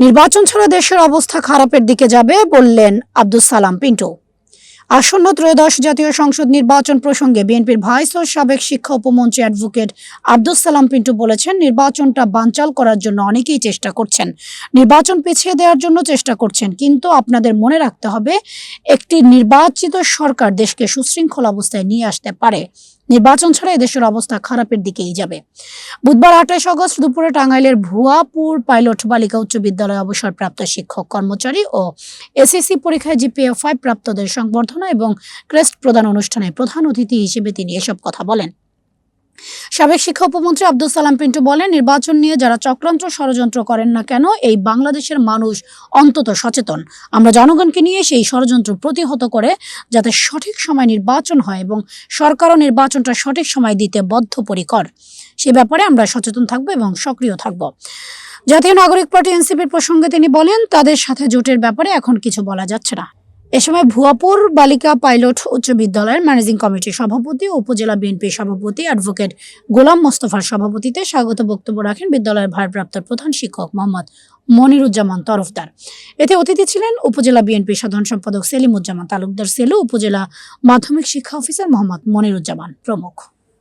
নির্বাচন ছাড়া দেশের অবস্থা খারাপের দিকে যাবে বললেন আব্দুল সালাম পিন্টু। আসন্ন ত্রয়োদশ জাতীয় সংসদ নির্বাচন প্রসঙ্গে বিএনপির ভাইস ও সাবেক শিক্ষা উপমন্ত্রী অ্যাডভোকেট আব্দুল সালাম পিন্টু বলেছেন, নির্বাচনটা বানচাল করার জন্য অনেকেই চেষ্টা করছেন। নির্বাচন পিছিয়ে দেওয়ার জন্য চেষ্টা করছেন, কিন্তু আপনাদের মনে রাখতে হবে, একটি নির্বাচিত সরকার দেশকে সুশৃঙ্খল অবস্থায় নিয়ে আসতে পারে। নির্বাচন ছাড়া এদেশের অবস্থা খারাপের দিকেই যাবে। বুধবার আঠাশ আগস্ট দুপুরে টাঙ্গাইলের ভুয়াপুর পাইলট বালিকা উচ্চ বিদ্যালয়ে অবসরপ্রাপ্ত শিক্ষক, কর্মচারী ও এসএসসি পরীক্ষায় জিপিএ ফাইভ প্রাপ্তদের সংবর্ধনা এবং ক্রেস্ট প্রদান অনুষ্ঠানে প্রধান অতিথি হিসেবে তিনি এসব কথা বলেন। সাবেক শিক্ষা উপমন্ত্রী আব্দুল সালাম পিন্টু বলেন, নির্বাচন নিয়ে যারা চক্রান্ত ষড়যন্ত্র করেন না কেন, এই বাংলাদেশের মানুষ অন্তত সচেতন। আমরা জনগণকে নিয়ে সেই ষড়যন্ত্র প্রতিহত করে যাতে সঠিক সময় নির্বাচন হয় এবং সরকারও নির্বাচনটা সঠিক সময় দিতে বদ্ধপরিকর। সে ব্যাপারে আমরা সচেতন থাকব এবং সক্রিয় থাকব। জাতীয় নাগরিক পার্টি এনসিপির প্রসঙ্গে তিনি বলেন, তাদের সাথে জোটের ব্যাপারে এখন কিছু বলা যাচ্ছে না। এ সময় ভুয়াপুর বালিকা পাইলট উচ্চ বিদ্যালয়ের ম্যানেজিং কমিটির সভাপতি ও উপজেলা বিএনপি সভাপতি অ্যাডভোকেট গোলাম মোস্তফার সভাপতিতে স্বাগত বক্তব্য রাখেন বিদ্যালয়ের ভারপ্রাপ্ত প্রধান শিক্ষক মোহাম্মদ মনিরুজ্জামান তরফদার। এতে অতিথি ছিলেন উপজেলা বিএনপি সাধারণ সম্পাদক সেলিমুজ্জামান তালুকদার সেলু, উপজেলা মাধ্যমিক শিক্ষা অফিসার মোহাম্মদ মনিরুজ্জামান প্রমুখ।